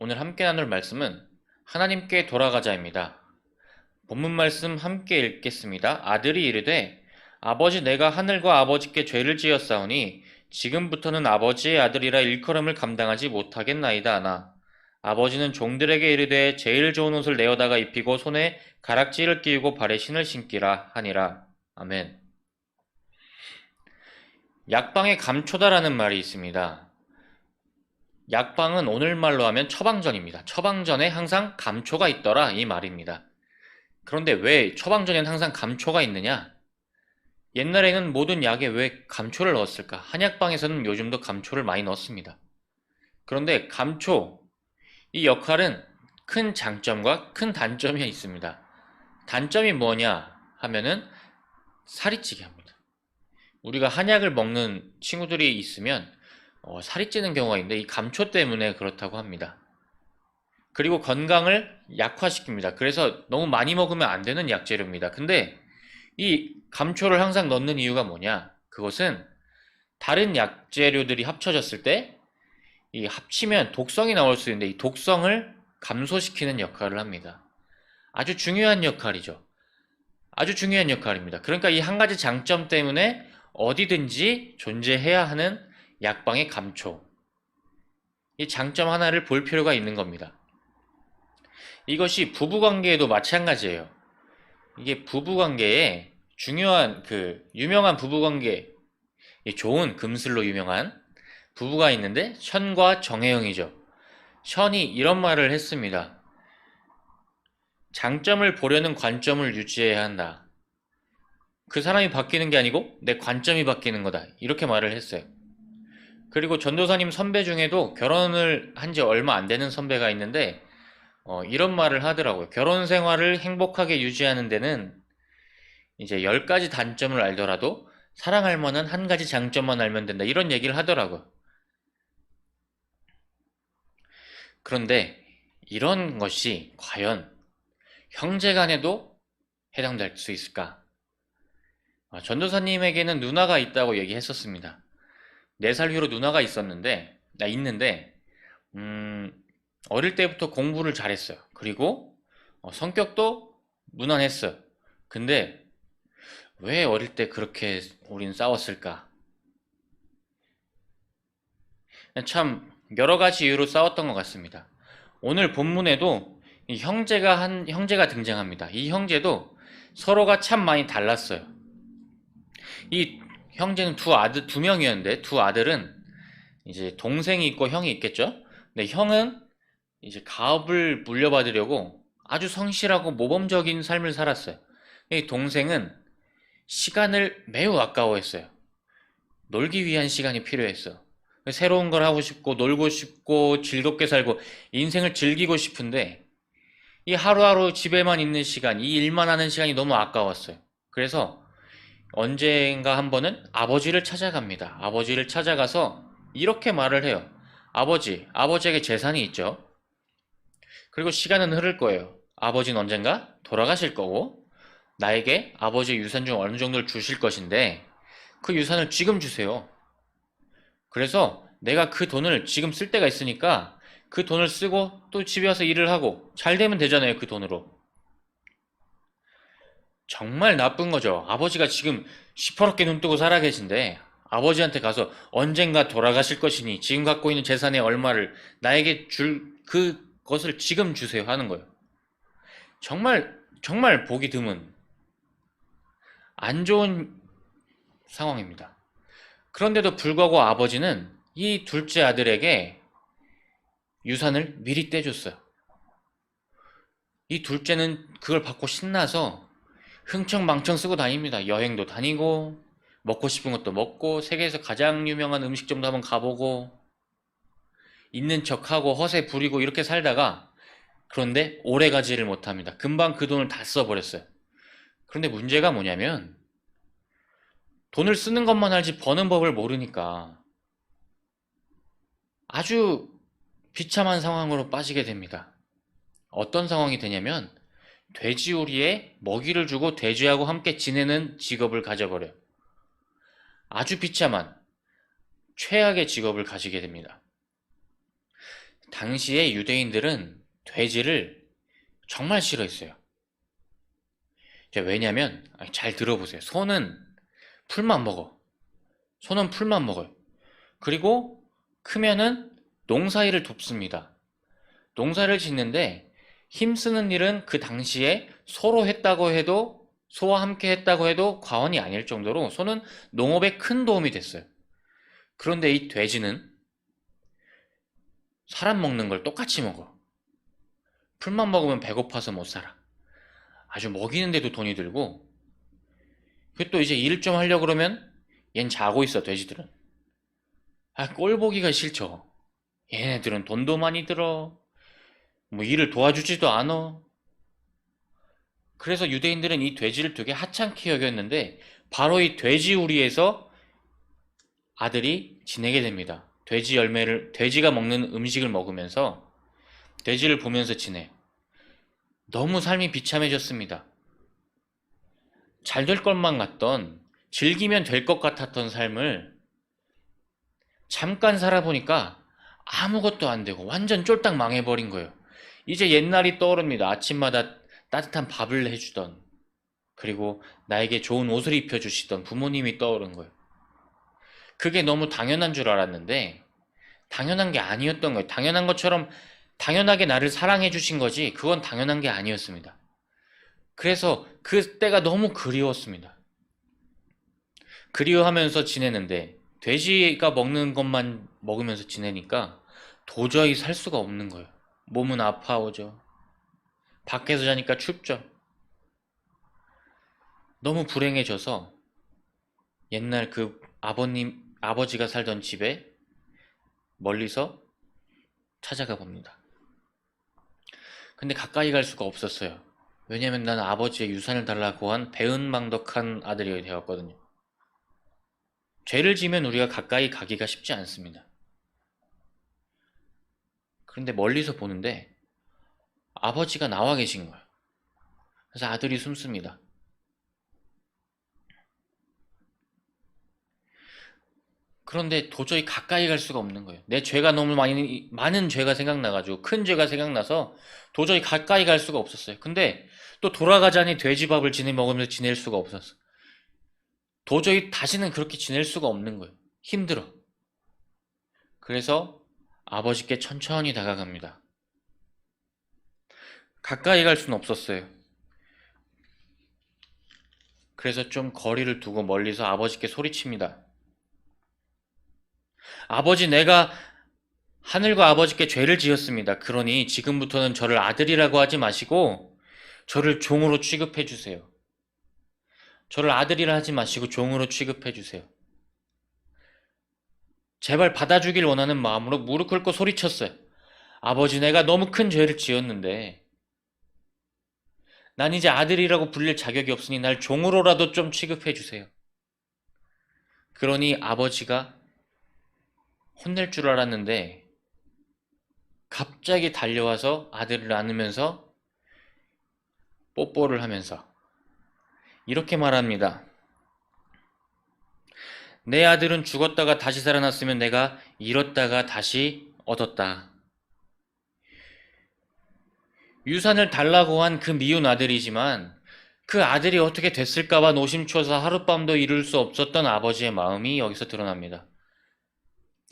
오늘 함께 나눌 말씀은 하나님께 돌아가자입니다. 본문 말씀 함께 읽겠습니다. 아들이 이르되 아버지 내가 하늘과 아버지께 죄를 지었사오니 지금부터는 아버지의 아들이라 일컬음을 감당하지 못하겠나이다 하나 아버지는 종들에게 이르되 제일 좋은 옷을 내어다가 입히고 손에 가락지를 끼우고 발에 신을 신기라 하니라 아멘. 약방의 감초다라는 말이 있습니다. 약방은 오늘말로 하면 처방전입니다. 처방전에 항상 감초가 있더라 이 말입니다. 그런데 왜 처방전에는 항상 감초가 있느냐? 옛날에는 모든 약에 왜 감초를 넣었을까? 한약방에서는 요즘도 감초를 많이 넣습니다. 그런데 감초, 이 역할은 큰 장점과 큰 단점이 있습니다. 단점이 뭐냐 하면은 살이 찌게 합니다. 우리가 한약을 먹는 친구들이 있으면 어, 살이 찌는 경우가 있는데 이 감초 때문에 그렇다고 합니다. 그리고 건강을 약화시킵니다. 그래서 너무 많이 먹으면 안 되는 약재료입니다. 근데 이 감초를 항상 넣는 이유가 뭐냐? 그것은 다른 약재료들이 합쳐졌을 때 이 합치면 독성이 나올 수 있는데 이 독성을 감소시키는 역할을 합니다. 아주 중요한 역할이죠. 아주 중요한 역할입니다. 그러니까 이 한 가지 장점 때문에 어디든지 존재해야 하는 약방의 감초. 이 장점 하나를 볼 필요가 있는 겁니다. 이것이 부부 관계에도 마찬가지예요. 이게 부부 관계에 중요한 그 유명한 부부 관계 이 좋은 금슬로 유명한 부부가 있는데 션과 정혜영이죠. 션이 이런 말을 했습니다. 장점을 보려는 관점을 유지해야 한다. 그 사람이 바뀌는 게 아니고 내 관점이 바뀌는 거다. 이렇게 말을 했어요. 그리고 전도사님 선배 중에도 결혼을 한 지 얼마 안 되는 선배가 있는데 어, 이런 말을 하더라고요. 결혼 생활을 행복하게 유지하는 데는 이제 10가지 단점을 알더라도 사랑할 만한 한 가지 장점만 알면 된다. 이런 얘기를 하더라고요. 그런데 이런 것이 과연 형제 간에도 해당될 수 있을까? 아, 전도사님에게는 누나가 있다고 얘기했었습니다. 4살 위로 누나가 있었는데, 나 있는데, 음, 어릴 때부터 공부를 잘했어요. 그리고 어, 성격도 무난했어요. 근데 왜 어릴 때 그렇게 우린 싸웠을까? 참 여러 가지 이유로 싸웠던 것 같습니다. 오늘 본문에도 이 형제가 한 형제가 등장합니다. 이 형제도 서로가 참 많이 달랐어요. 이 형제는 두 아들 두 명이었는데 두 아들은 이제 동생이 있고 형이 있겠죠. 근데 형은 이제 가업을 물려받으려고 아주 성실하고 모범적인 삶을 살았어요. 이 동생은 시간을 매우 아까워했어요. 놀기 위한 시간이 필요했어. 새로운 걸 하고 싶고 놀고 싶고 즐겁게 살고 인생을 즐기고 싶은데 이 하루하루 집에만 있는 시간, 이 일만 하는 시간이 너무 아까웠어요. 그래서 언젠가 한 번은 아버지를 찾아갑니다. 아버지를 찾아가서 이렇게 말을 해요. 아버지, 아버지에게 재산이 있죠. 그리고 시간은 흐를 거예요. 아버지는 언젠가 돌아가실 거고 나에게 아버지의 유산 중 어느 정도를 주실 것인데 그 유산을 지금 주세요. 그래서 내가 그 돈을 지금 쓸 때가 있으니까 그 돈을 쓰고 또 집에 와서 일을 하고 잘 되면 되잖아요. 그 돈으로. 정말 나쁜 거죠. 아버지가 지금 시퍼렇게 눈 뜨고 살아 계신데 아버지한테 가서 언젠가 돌아가실 것이니 지금 갖고 있는 재산의 얼마를 나에게 줄 그것을 지금 주세요 하는 거예요. 정말 정말 보기 드문 안 좋은 상황입니다. 그런데도 불구하고 아버지는 이 둘째 아들에게 유산을 미리 떼줬어요. 이 둘째는 그걸 받고 신나서 흥청망청 쓰고 다닙니다. 여행도 다니고, 먹고 싶은 것도 먹고, 세계에서 가장 유명한 음식점도 한번 가보고, 있는 척하고, 허세 부리고, 이렇게 살다가, 그런데 오래 가지를 못합니다. 금방 그 돈을 다 써버렸어요. 그런데 문제가 뭐냐면, 돈을 쓰는 것만 알지 버는 법을 모르니까 아주 비참한 상황으로 빠지게 됩니다. 어떤 상황이 되냐면 돼지우리에 먹이를 주고 돼지하고 함께 지내는 직업을 가져버려요. 아주 비참한 최악의 직업을 가지게 됩니다. 당시에 유대인들은 돼지를 정말 싫어했어요. 왜냐면 잘 들어보세요. 소는 풀만 먹어. 소는 풀만 먹어요. 그리고 크면은 농사일을 돕습니다. 농사를 짓는데 힘쓰는 일은 그 당시에 소로 했다고 해도 소와 함께 했다고 해도 과언이 아닐 정도로 소는 농업에 큰 도움이 됐어요. 그런데 이 돼지는 사람 먹는 걸 똑같이 먹어. 풀만 먹으면 배고파서 못 살아. 아주 먹이는데도 돈이 들고, 그또 이제 일 좀 하려고 그러면 얜 자고 있어, 돼지들은. 아, 꼴 보기가 싫죠. 얘네들은 돈도 많이 들어. 뭐 일을 도와주지도 않아. 그래서 유대인들은 이 돼지를 되게 하찮게 여겼는데, 바로 이 돼지 우리에서 아들이 지내게 됩니다. 돼지 열매를, 돼지가 먹는 음식을 먹으면서 돼지를 보면서 지내. 너무 삶이 비참해졌습니다. 잘 될 것만 같던, 즐기면 될 것 같았던 삶을 잠깐 살아보니까 아무것도 안 되고 완전 쫄딱 망해버린 거예요. 이제 옛날이 떠오릅니다. 아침마다 따뜻한 밥을 해주던, 그리고 나에게 좋은 옷을 입혀주시던 부모님이 떠오른 거예요. 그게 너무 당연한 줄 알았는데, 당연한 게 아니었던 거예요. 당연한 것처럼 당연하게 나를 사랑해 주신 거지, 그건 당연한 게 아니었습니다. 그래서 그때가 너무 그리웠습니다. 그리워하면서 지내는데, 돼지가 먹는 것만 먹으면서 지내니까 도저히 살 수가 없는 거예요. 몸은 아파오죠. 밖에서 자니까 춥죠. 너무 불행해져서 옛날 그 아버님, 아버지가 살던 집에 멀리서 찾아가 봅니다. 근데 가까이 갈 수가 없었어요. 왜냐면 나는 아버지의 유산을 달라고 한 배은망덕한 아들이 되었거든요. 죄를 지면 우리가 가까이 가기가 쉽지 않습니다. 그런데 멀리서 보는데 아버지가 나와 계신 거예요. 그래서 아들이 숨습니다. 그런데 도저히 가까이 갈 수가 없는 거예요. 내 죄가 너무 많이, 많은 죄가 생각나가지고, 큰 죄가 생각나서 도저히 가까이 갈 수가 없었어요. 근데 또 돌아가자니 돼지밥을 지내 먹으면서 지낼 수가 없었어. 도저히 다시는 그렇게 지낼 수가 없는 거예요. 힘들어. 그래서 아버지께 천천히 다가갑니다. 가까이 갈 수는 없었어요. 그래서 좀 거리를 두고 멀리서 아버지께 소리칩니다. 아버지, 내가 하늘과 아버지께 죄를 지었습니다. 그러니 지금부터는 저를 아들이라고 하지 마시고 저를 종으로 취급해 주세요. 저를 아들이라 하지 마시고 종으로 취급해 주세요. 제발 받아주길 원하는 마음으로 무릎 꿇고 소리쳤어요. 아버지, 내가 너무 큰 죄를 지었는데 난 이제 아들이라고 불릴 자격이 없으니 날 종으로라도 좀 취급해 주세요. 그러니 아버지가 혼낼 줄 알았는데 갑자기 달려와서 아들을 안으면서 뽀뽀를 하면서 이렇게 말합니다. 내 아들은 죽었다가 다시 살아났으면 내가 잃었다가 다시 얻었다. 유산을 달라고 한 그 미운 아들이지만 그 아들이 어떻게 됐을까봐 노심초사 하룻밤도 이룰 수 없었던 아버지의 마음이 여기서 드러납니다.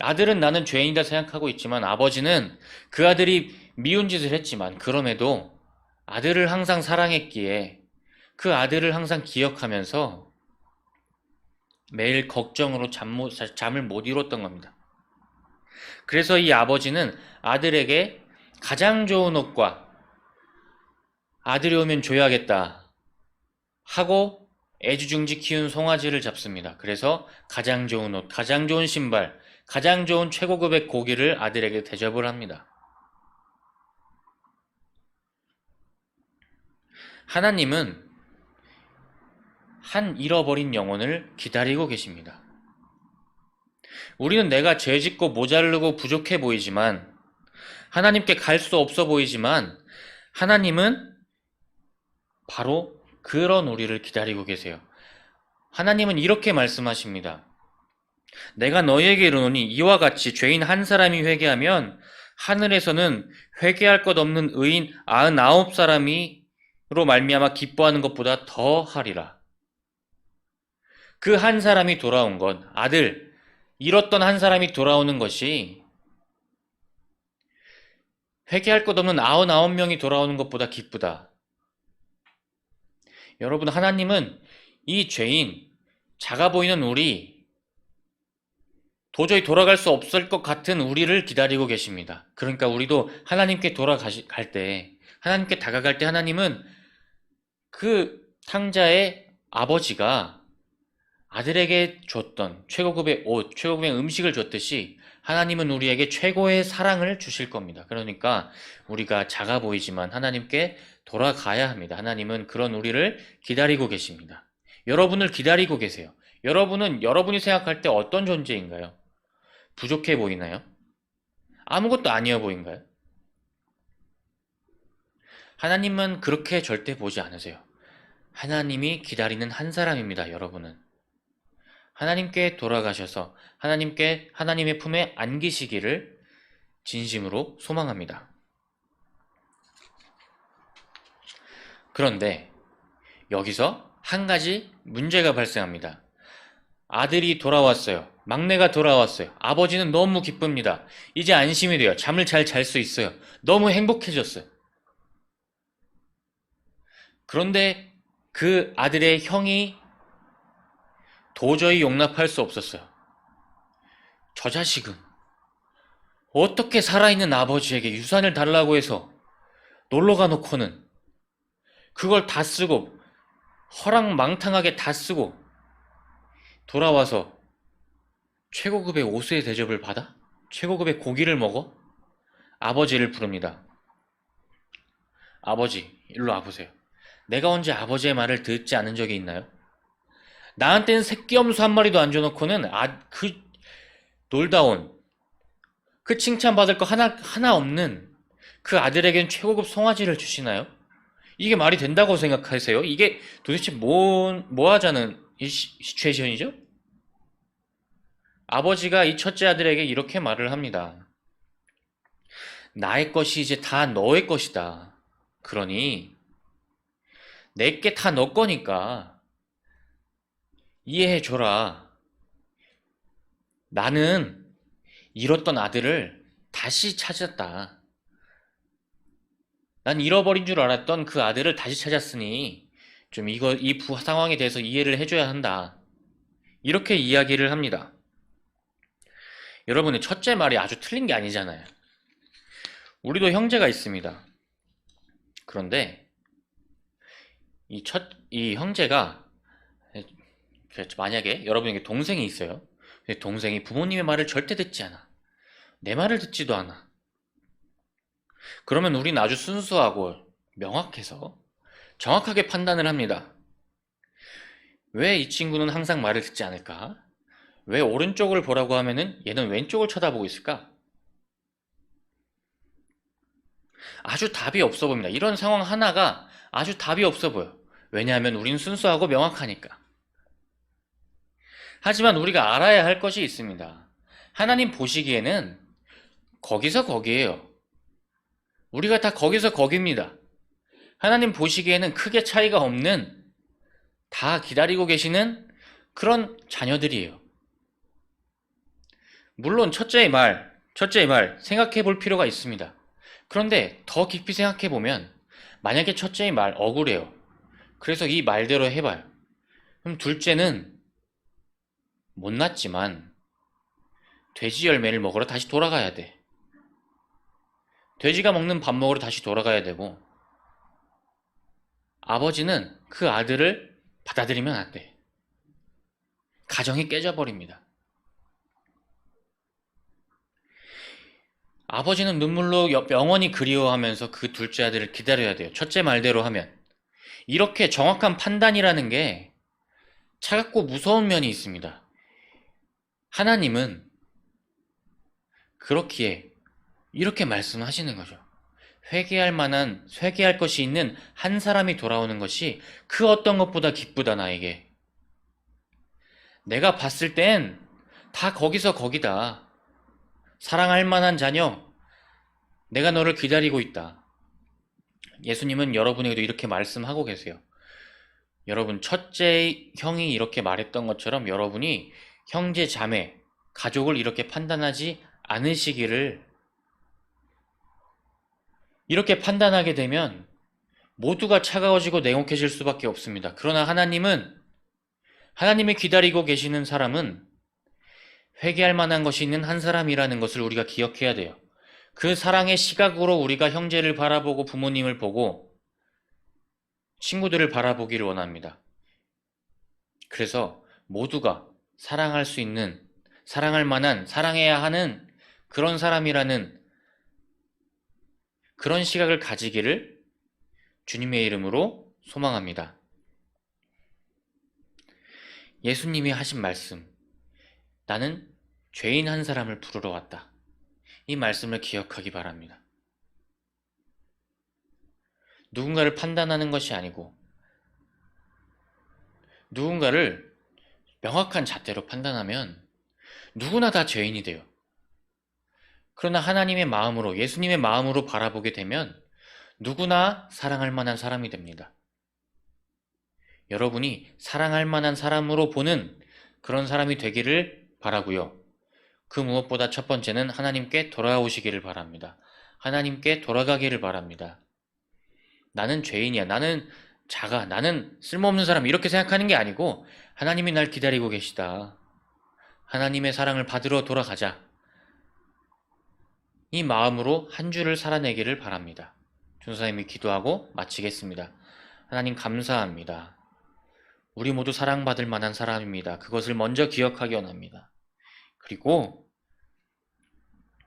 아들은 나는 죄인이다 생각하고 있지만 아버지는 그 아들이 미운 짓을 했지만 그럼에도 아들을 항상 사랑했기에 그 아들을 항상 기억하면서 매일 걱정으로 잠 못, 잠을 못 이뤘던 겁니다. 그래서 이 아버지는 아들에게 가장 좋은 옷과 아들이 오면 줘야겠다 하고 애주중지 키운 송아지를 잡습니다. 그래서 가장 좋은 옷, 가장 좋은 신발, 가장 좋은 최고급의 고기를 아들에게 대접을 합니다. 하나님은 한 잃어버린 영혼을 기다리고 계십니다. 우리는 내가 죄 짓고 모자르고 부족해 보이지만, 하나님께 갈 수 없어 보이지만, 하나님은 바로 그런 우리를 기다리고 계세요. 하나님은 이렇게 말씀하십니다. 내가 너희에게 이르노니 이와 같이 죄인 한 사람이 회개하면 하늘에서는 회개할 것 없는 의인 99사람이로 말미암아 기뻐하는 것보다 더 하리라. 그 한 사람이 돌아온 건 아들 잃었던 한 사람이 돌아오는 것이 회개할 것 없는 99명이 돌아오는 것보다 기쁘다. 여러분 하나님은 이 죄인 작아 보이는 우리 도저히 돌아갈 수 없을 것 같은 우리를 기다리고 계십니다. 그러니까 우리도 하나님께 돌아갈 때, 하나님께 다가갈 때 하나님은 그 탕자의 아버지가 아들에게 줬던 최고급의 옷, 최고급의 음식을 줬듯이 하나님은 우리에게 최고의 사랑을 주실 겁니다. 그러니까 우리가 작아 보이지만 하나님께 돌아가야 합니다. 하나님은 그런 우리를 기다리고 계십니다. 여러분을 기다리고 계세요. 여러분은 여러분이 생각할 때 어떤 존재인가요? 부족해 보이나요? 아무것도 아니어 보인가요? 하나님은 그렇게 절대 보지 않으세요. 하나님이 기다리는 한 사람입니다, 여러분은. 하나님께 돌아가셔서 하나님께 하나님의 품에 안기시기를 진심으로 소망합니다. 그런데 여기서 한 가지 문제가 발생합니다. 아들이 돌아왔어요. 막내가 돌아왔어요. 아버지는 너무 기쁩니다. 이제 안심이 돼요. 잠을 잘 잘 수 있어요. 너무 행복해졌어요. 그런데 그 아들의 형이 도저히 용납할 수 없었어요. 저 자식은 어떻게 살아있는 아버지에게 유산을 달라고 해서 놀러 가놓고는 그걸 다 쓰고 허랑망탕하게 다 쓰고 돌아와서 최고급의 오수의 대접을 받아? 최고급의 고기를 먹어? 아버지를 부릅니다. 아버지, 일로 와보세요. 내가 언제 아버지의 말을 듣지 않은 적이 있나요? 나한테는 새끼 염소 한 마리도 안 줘놓고는 아, 그 놀다 온 그 칭찬받을 거 하나, 하나 없는 그 아들에겐 최고급 송아지를 주시나요? 이게 말이 된다고 생각하세요? 이게 도대체 뭐, 뭐 하자는 이 시, 시츄에이션이죠? 아버지가 이 첫째 아들에게 이렇게 말을 합니다. 나의 것이 이제 다 너의 것이다. 그러니 내게 다 너 거니까 이해해 줘라. 나는 잃었던 아들을 다시 찾았다. 난 잃어버린 줄 알았던 그 아들을 다시 찾았으니 좀 이거 이 부- 상황에 대해서 이해를 해줘야 한다. 이렇게 이야기를 합니다. 여러분의 첫째 말이 아주 틀린 게 아니잖아요. 우리도 형제가 있습니다. 그런데 이 첫, 이 형제가. 만약에 여러분에게 동생이 있어요. 동생이 부모님의 말을 절대 듣지 않아. 내 말을 듣지도 않아. 그러면 우리는 아주 순수하고 명확해서 정확하게 판단을 합니다. 왜 이 친구는 항상 말을 듣지 않을까? 왜 오른쪽을 보라고 하면은 얘는 왼쪽을 쳐다보고 있을까? 아주 답이 없어 보입니다. 이런 상황 하나가 아주 답이 없어 보여. 왜냐하면 우린 순수하고 명확하니까. 하지만 우리가 알아야 할 것이 있습니다. 하나님 보시기에는 거기서 거기에요. 우리가 다 거기서 거기입니다. 하나님 보시기에는 크게 차이가 없는 다 기다리고 계시는 그런 자녀들이에요. 물론 첫째의 말, 첫째의 말 생각해 볼 필요가 있습니다. 그런데 더 깊이 생각해 보면 만약에 첫째의 말 억울해요. 그래서 이 말대로 해봐요. 그럼 둘째는 못났지만 돼지 열매를 먹으러 다시 돌아가야 돼. 돼지가 먹는 밥 먹으러 다시 돌아가야 되고 아버지는 그 아들을 받아들이면 안 돼. 가정이 깨져버립니다. 아버지는 눈물로 영원히 그리워하면서 그 둘째 아들을 기다려야 돼요. 첫째 말대로 하면. 이렇게 정확한 판단이라는 게 차갑고 무서운 면이 있습니다. 하나님은 그렇기에 이렇게 말씀하시는 거죠. 회개할 만한, 회개할 것이 있는 한 사람이 돌아오는 것이 그 어떤 것보다 기쁘다, 나에게. 내가 봤을 땐 다 거기서 거기다. 사랑할 만한 자녀, 내가 너를 기다리고 있다. 예수님은 여러분에게도 이렇게 말씀하고 계세요. 여러분, 첫째 형이 이렇게 말했던 것처럼 여러분이 형제, 자매, 가족을 이렇게 판단하지 않으시기를 이렇게 판단하게 되면 모두가 차가워지고 냉혹해질 수밖에 없습니다. 그러나 하나님은 하나님이 기다리고 계시는 사람은 회개할 만한 것이 있는 한 사람이라는 것을 우리가 기억해야 돼요. 그 사랑의 시각으로 우리가 형제를 바라보고 부모님을 보고 친구들을 바라보기를 원합니다. 그래서 모두가 사랑할 수 있는, 사랑할 만한, 사랑해야 하는 그런 사람이라는 그런 시각을 가지기를 주님의 이름으로 소망합니다. 예수님이 하신 말씀, 나는 죄인 한 사람을 부르러 왔다. 이 말씀을 기억하기 바랍니다. 누군가를 판단하는 것이 아니고, 누군가를 명확한 잣대로 판단하면 누구나 다 죄인이 돼요. 그러나 하나님의 마음으로, 예수님의 마음으로 바라보게 되면 누구나 사랑할 만한 사람이 됩니다. 여러분이 사랑할 만한 사람으로 보는 그런 사람이 되기를 바라고요. 그 무엇보다 첫 번째는 하나님께 돌아오시기를 바랍니다. 하나님께 돌아가기를 바랍니다. 나는 죄인이야. 나는 작아. 나는 쓸모없는 사람. 이렇게 생각하는 게 아니고 하나님이 날 기다리고 계시다. 하나님의 사랑을 받으러 돌아가자. 이 마음으로 한 주를 살아내기를 바랍니다. 준사님이 기도하고 마치겠습니다. 하나님 감사합니다. 우리 모두 사랑받을 만한 사람입니다. 그것을 먼저 기억하기 원합니다. 그리고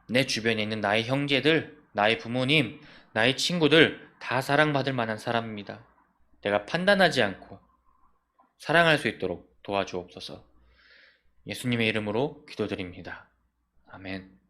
내 주변에 있는 나의 형제들, 나의 부모님, 나의 친구들 다 사랑받을 만한 사람입니다. 내가 판단하지 않고 사랑할 수 있도록 도와주옵소서. 예수님의 이름으로 기도드립니다. 아멘.